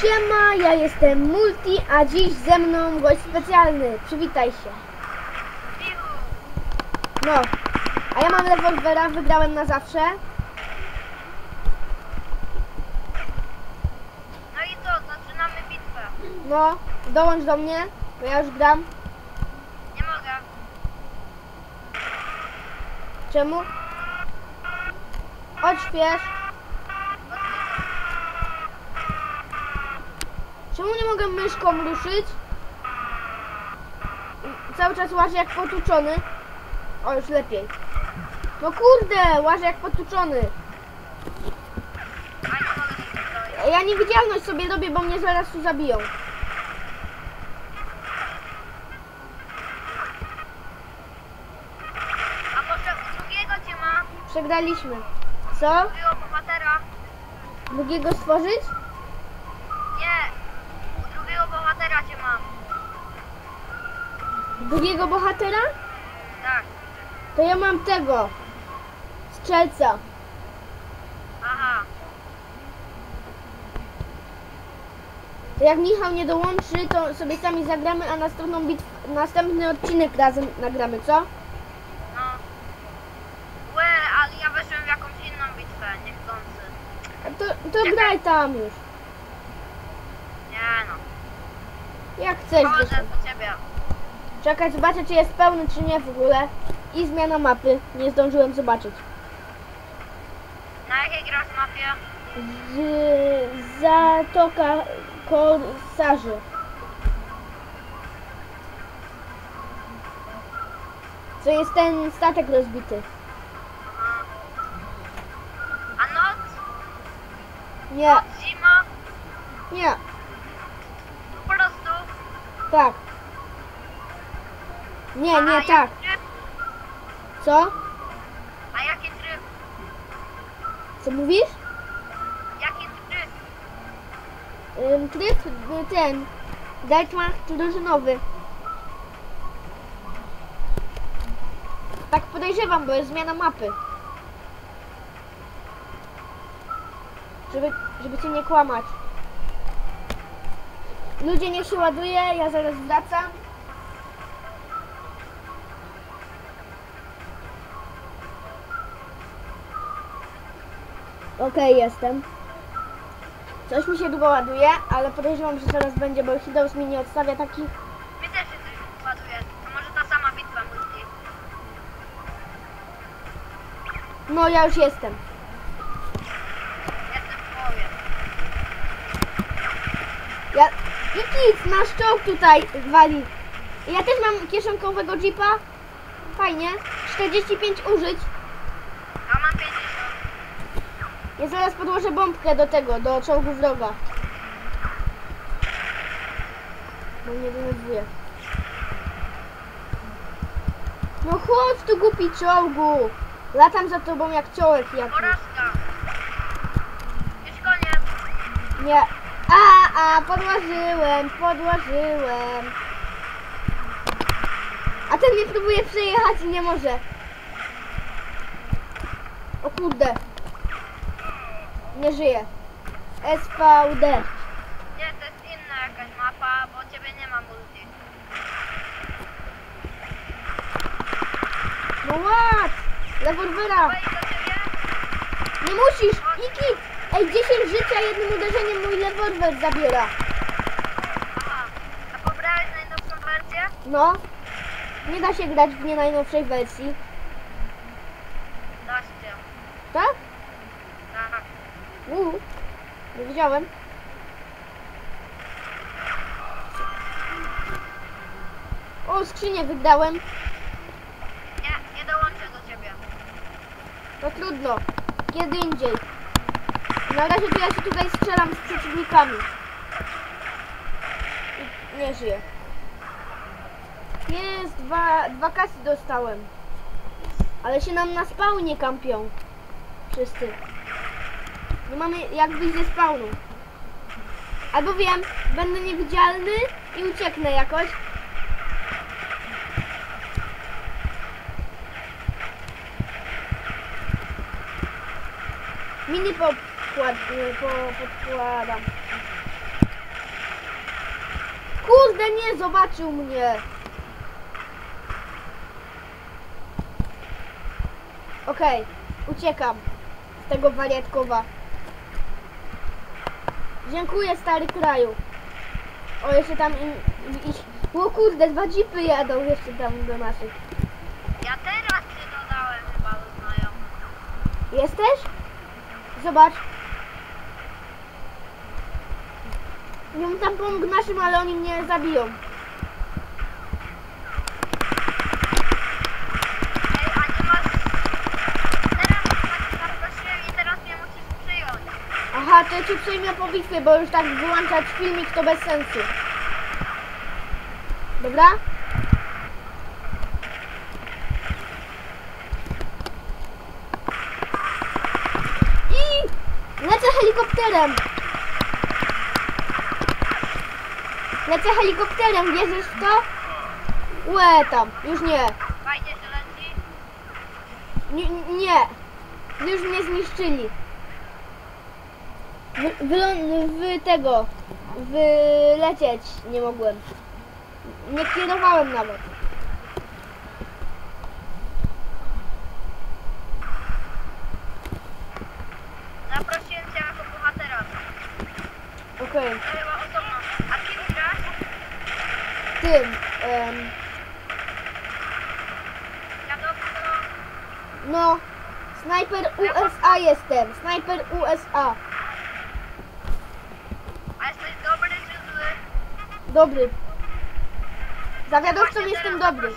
Siema, ja jestem Multi, a dziś ze mną gość specjalny. Przywitaj się. No, a ja mam rewolwera, wygrałem na zawsze. No i co, zaczynamy bitwę. No, dołącz do mnie, bo ja już gram. Nie mogę. Czemu? Odśwież. Czemu nie mogę myszką ruszyć? Cały czas łażę jak potłuczony. O, już lepiej. No kurde, łażę jak tutaj. Ja niewidzialność sobie robię, bo mnie zaraz tu zabiją. A u drugiego cię ma? Przegraliśmy. Co? Drugiego bohatera? Drugiego stworzyć? Nie. U drugiego bohatera cię mam. Drugiego bohatera? Tak. To ja mam tego. Strzelca. Aha. To jak Michał nie dołączy, to sobie sami zagramy, a następną bitw, następny odcinek razem nagramy, co? No. Łe, ale ja weszłem w jakąś inną bitwę, niechcący. A to, to graj tam już. Nie no. Jak chcesz. Chodzę Czekaj, zobaczę czy jest pełny, czy nie w ogóle. I zmiana mapy. Nie zdążyłem zobaczyć. Na jakiej grasz mapie? Z, Zatoka Korsarzy. Co jest ten statek rozbity? A noc? Nie, Zima? nie, Po prostu? tak. Nie, nie, tak. Co? A jaki tryb? Co mówisz? Jaki tryb? Ym, Tryb y, ten. Deathmatch drużynowy. Tak podejrzewam, bo jest zmiana mapy. Żeby, żeby cię nie kłamać. Ludzie niech się ładuje, ja zaraz wracam. Okej, jestem. Coś mi się długo ładuje, ale podejrzewam, że zaraz będzie, bo Hideus mi nie odstawia takich. Mi też się coś ładuje. To może ta sama bitwa multi. No, ja już jestem. Jestem w połowie. Ja... I nic, nasz czołg tutaj wali. Ja też mam kieszonkowego jeepa. Fajnie. 45 użyć. A mam 50. Ja zaraz podłożę bombkę do tego, do czołgu wroga. Bo mnie denerwuje. No chodź tu głupi czołgu. Latam za tobą jak ciołek jakiś. Porażka. Już koniec. Nie. A, a, podłożyłem, podłożyłem. A ten mnie próbuje przejechać i nie może. O kurde. Nie żyje. SVD. Nie, to jest inna jakaś mapa, bo ciebie nie ma multi. No do ciebie? Nie musisz! Iki! Ej, 10 życia jednym uderzeniem mój rewolwer zabiera. Aha. A pobrałeś najnowszą wersję? No. Nie da się grać w nie najnowszej wersji. Da się. Tak? Tak. Uuu. Nie wiedziałem. O, skrzynię wydałem. Nie, nie dołączę do ciebie. No trudno. Kiedy indziej. Na razie to ja się tutaj strzelam z przeciwnikami. I nie żyję. Jest, dwa, dwa kasy dostałem. Ale się nam na spawnie kampią. Wszyscy. Mamy jak wyjść ze spawnu. Albo wiem, będę niewidzialny i ucieknę jakoś. Mini pokład, po, podkładam. kurde, nie, zobaczył mnie. Okej, uciekam z tego wariatkowa. Dziękuję, stary kraju. O, jeszcze tam im, ich... O kurde, dwa jeepy jadą jeszcze tam do naszych. Ja teraz się dodałem chyba do znajomych. Jesteś? Zobacz. Bym tam pomógł naszym, ale oni mnie zabiją. Ej, a nie masz... Teraz tak zaprosiłem i teraz mnie musisz przyjąć. Aha, to ja cię przyjmę po bitwie, bo już tak wyłączać filmik to bez sensu. Dobra? I lecę helikopterem. Lecę helikopterem, wierzysz w to? Łe tam, już nie. Fajnie się leci. Nie, nie. Już mnie zniszczyli. Wy tego. Wylecieć nie mogłem. Nie kierowałem nawet. Zaprosiłem cię jako bohatera. Okej. Osobno. A kim grasz? Tym. dobro... no. Snajper USA jestem. Snajper USA. A jesteś dobry czy zły? Dobry. Zawiadowcą jestem dobry.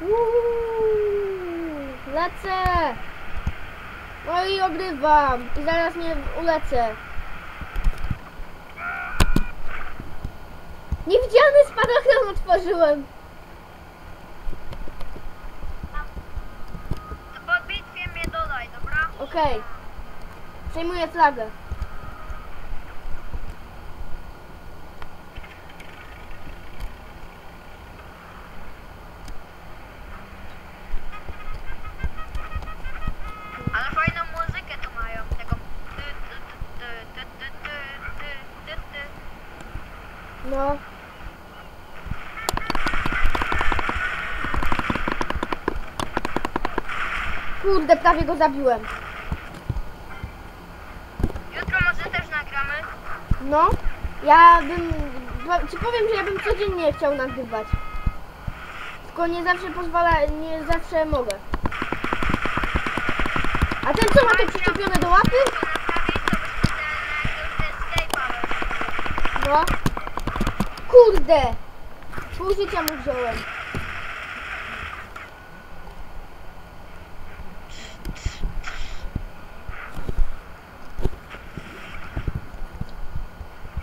Uuu, lecę. No i obrywam. I zaraz nie ulecę. Niewidzialny spadochron otworzyłem. To po bitwie mnie dodaj, dobra? Okej. Przejmuję flagę. Ale fajną muzykę tu mają. Tego... Ty, ty, ty, ty, ty, ty, ty, ty, ty, ty. No. Kurde, prawie go zabiłem. Jutro może też nagramy. No, ja bym. Ci powiem, że ja bym codziennie chciał nagrywać. Tylko nie zawsze pozwala, nie zawsze mogę. A ten co ma to przyczepione do łapy? No. Kurde! Pół życia mu wziąłem.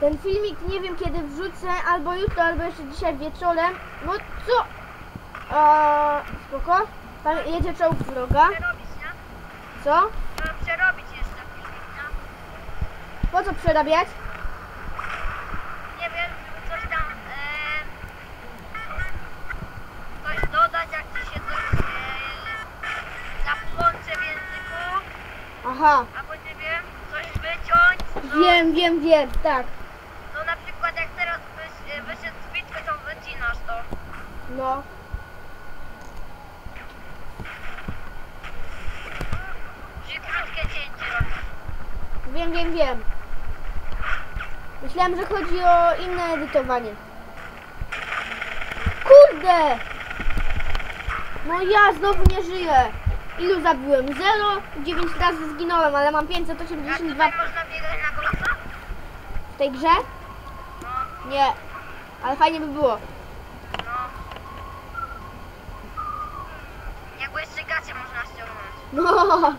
Ten filmik nie wiem kiedy wrzucę, albo jutro, albo jeszcze dzisiaj wieczorem. No co? A, spoko. Tam jedzie czołg wroga. Przerobić, nie? Co? Przerobić jeszcze filmik? Po co przerabiać? Nie wiem, żeby coś tam... E, coś dodać, jak ci się coś e, zapłącze w języku. Aha. Albo nie wiem, coś wyciąć. Wiem, wiem, wiem, tak. to na przykład jak teraz byś e, wyszedł z bitwy, to wycinasz to. No. Wiem, wiem, wiem. Myślałem, że chodzi o inne edytowanie. Kurde! No ja znowu nie żyję. Ilu zabiłem? 0? 9 razy zginąłem, ale mam Jak 582 tutaj można biegać na golasa? w tej grze? No, Nie. Ale fajnie by było. no. Gacie można ściągnąć. No.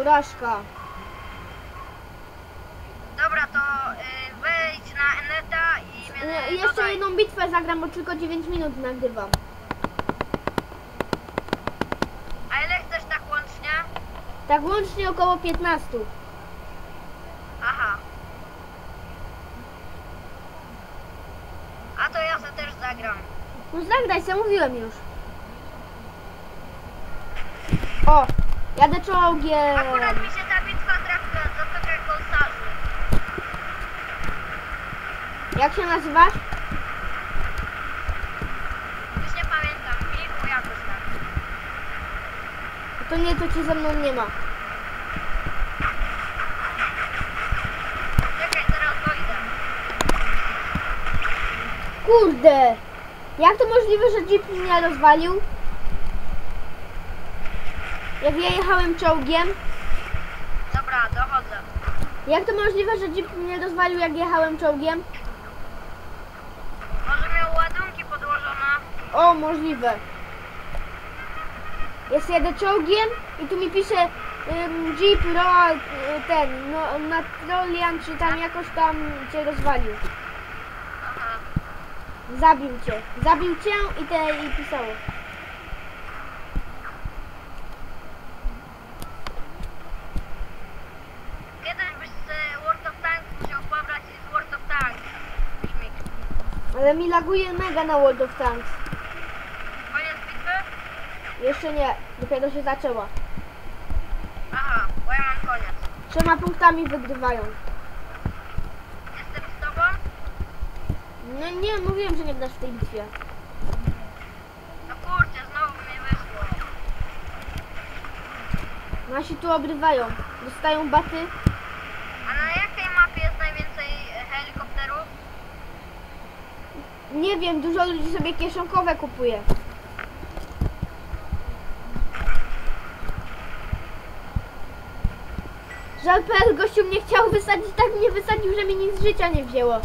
Urażka. Dobra, to y, wejdź na Eneta i mnie E, Jeszcze dodaj. jedną bitwę zagram, bo tylko 9 minut nagrywam. A ile chcesz tak łącznie? Tak łącznie około 15. Aha. A to ja sobie też zagram. No zagraj se, mówiłem już. O, Jadę czołgiem. Akurat mi się ta bitwa trafiła, to tak jak kolsarzy. Jak się nazywasz? Już nie pamiętam, Michu jakoś tak. To nie, to cię ze mną nie ma. Czekaj, zaraz dojdę. Kurde! Jak to możliwe, że Jeep mnie rozwalił? Jak ja jechałem czołgiem? Dobra, dochodzę. Jak to możliwe, że Jeep mnie rozwalił, jak jechałem czołgiem? Może miał ładunki podłożone. O, możliwe. Jest jadę czołgiem i tu mi pisze ym, Jeep Royal, y, ten, no, na Trollian, czy tam jakoś tam cię rozwalił. Zabił cię. Zabił cię i te i pisało. Kiedyś byś z World of Tanks musiał pobrać z World of Tanks. Ale mi laguje mega na World of Tanks. Koniec bitwy? Jeszcze nie, dopiero się zaczęła. Aha, bo ja mam koniec. Trzema punktami wygrywają. Jestem z tobą? No nie, mówiłem, że nie grasz w tej bitwie. No kurczę, znowu mi wyszło. Nasi tu obrywają. Dostają baty. A na jakiej mapie jest najwięcej helikopterów? Nie wiem, dużo ludzi sobie kieszonkowe kupuje. Żal PL gościu mnie chciał wysadzić, tak mnie wysadził, że mi nic z życia nie wzięło.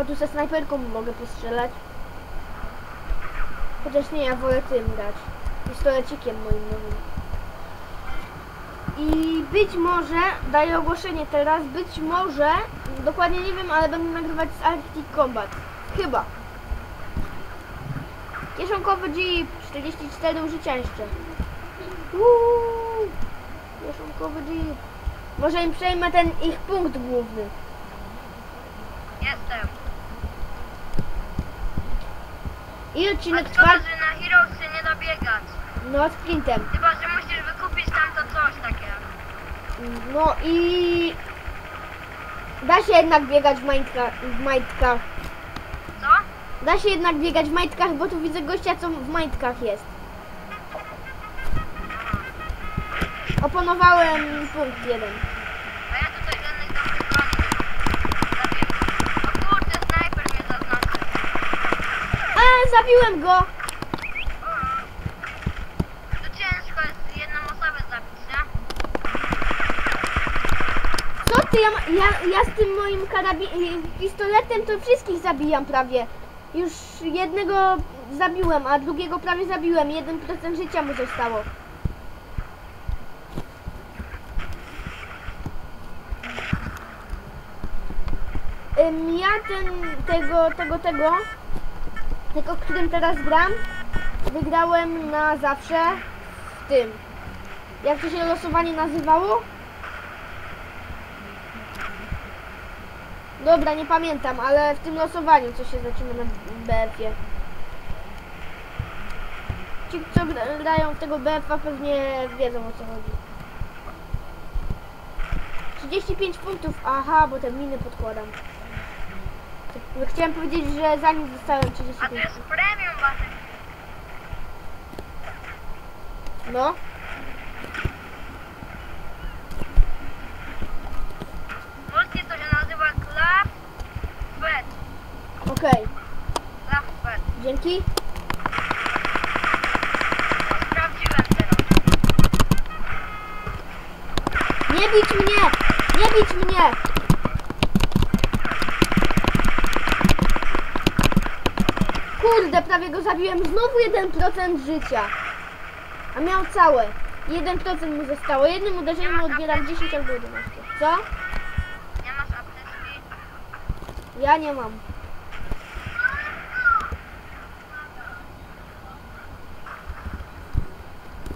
O, tu ze snajperką mogę postrzelać. Chociaż nie, ja wolę tym grać. Pistolecikiem moim nowym. I być może, daję ogłoszenie teraz, być może, dokładnie nie wiem, ale będę nagrywać z Arctic Combat. Chyba. Kieszonkowy Jeep, 44 użycia jeszcze. Uuu, kieszonkowy Jeep. Może im przejmę ten ich punkt główny. Jestem. I odcinek czwarty, że na Heroes się nie da biegać. no sprintem. Chyba, że musisz wykupić tamto coś takie. No i... Da się jednak biegać w majtkach. W majtkach. Co? Da się jednak biegać w majtkach, bo tu widzę gościa, co w majtkach jest. Oponowałem punkt jeden. A ja tutaj żadnych dobrych broni nie mam. Zabiłem. O kurde, snajper mnie zaznaczył. A, zabiłem go! To ciężko jest jedną osobę zabić, nie? Co ty, ja, ja, ja z tym moim karabi- pistoletem to wszystkich zabijam prawie. Już jednego zabiłem, a drugiego prawie zabiłem. 1% życia mu zostało. Ja ten, tego, tego, tego, tego, którym teraz gram, wygrałem na zawsze w tym. Jak to się losowanie nazywało? Dobra, nie pamiętam, ale w tym losowaniu, co się zaczyna na BF-ie. Ci, co gra- grają tego BF-a pewnie wiedzą o co chodzi. 35 punktów, aha, bo te miny podkładam. Chciałem powiedzieć, że za nim dostałem A to 35 jest premium baterii. No, Polskie to się nazywa Claw Fed. okej, Claw Fed. dzięki. Sprawdziłem teraz. Nie bić mnie! Nie bić mnie! Kurde, prawie go zabiłem. Znowu 1% życia. A miał całe. 1% mu zostało. Jednym uderzeniem odbieram 10 albo 11. Co? Nie masz apteczki? Ja nie mam.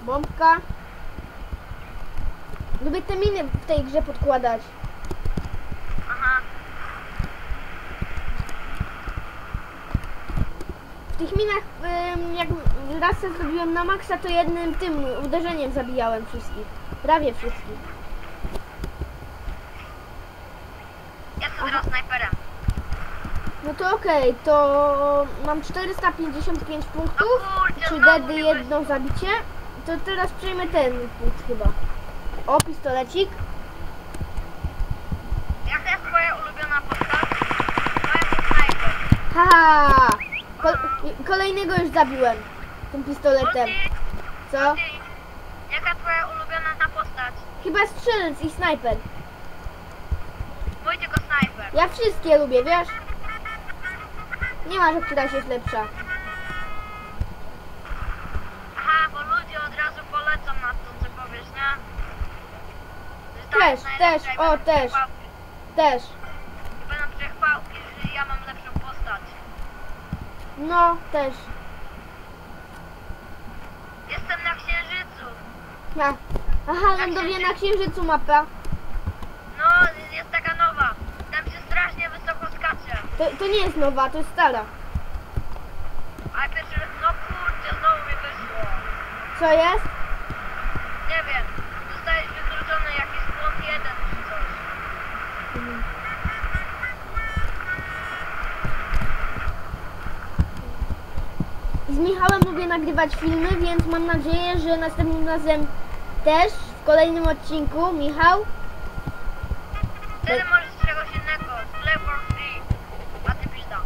Bombka. Lubię te miny w tej grze podkładać. Aha. W tych minach, jak rasa zrobiłem na maksa, to jednym tym uderzeniem zabijałem wszystkich. Prawie wszystkich. Jestem teraz snajperem. No to okej, to mam 455 No punktów. kurczę, Czy znowu dedy jedno zabicie? To teraz przejmę ten punkt chyba. O, pistolecik. Jaka jest twoja ulubiona postać? To snajper. Haha! Kol kolejnego już zabiłem. Tym pistoletem. Co? Jaka twoja ulubiona postać? Chyba strzelec i snajper. Mój tylko snajper. Ja wszystkie lubię, wiesz? Nie ma, że któraś jest lepsza. Aha, bo ludzie od razu polecą na to, co powiesz, nie? Że ta Też, też, o, też. Też. I Będą przechwałki, że ja mam lepszą postać. No, też. Jestem na księżycu. Ja. Aha, lądowie na księżycu mapa. No, jest taka nowa. Tam się strasznie wysoko skacze. To, to nie jest nowa, to jest stara. A pierwszy no kurczę, znowu mi wyszło. Co jest? Nie wiem, zostajesz wykluczony jakiś błąd jeden czy coś. Z Michałem lubię nagrywać filmy, więc mam nadzieję, że następnym razem też w kolejnym odcinku Michał. Wtedy możesz czegoś innego. Play for free. A ty pisz tam.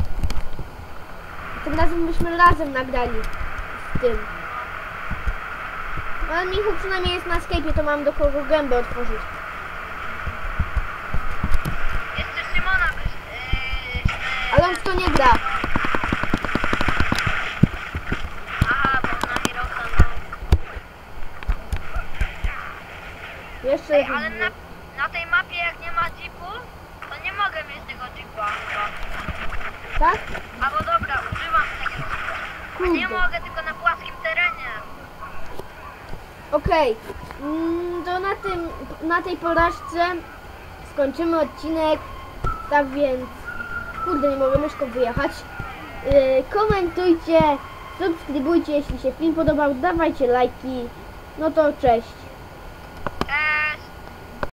Tym razem byśmy razem nagrali z tym. Ale Michał przynajmniej jest na Skype'ie, to mam do kogo gębę otworzyć. Yy, Ale on w to nie gra. Aha, bo na Heroesa, no. Jeszcze Ej, ale na, na tej mapie jak nie ma jeepu, to nie mogę mieć tego jeepa chyba. Tak? Albo dobra, używam tego jeepa. Nie mogę, tylko na płaskim terenie. Okej. Mm, To na tym, na tej porażce skończymy odcinek. Tak więc, kurde, nie mogę myszką wyjechać. Yy, komentujcie, subskrybujcie, jeśli się film podobał, dawajcie lajki. No to cześć.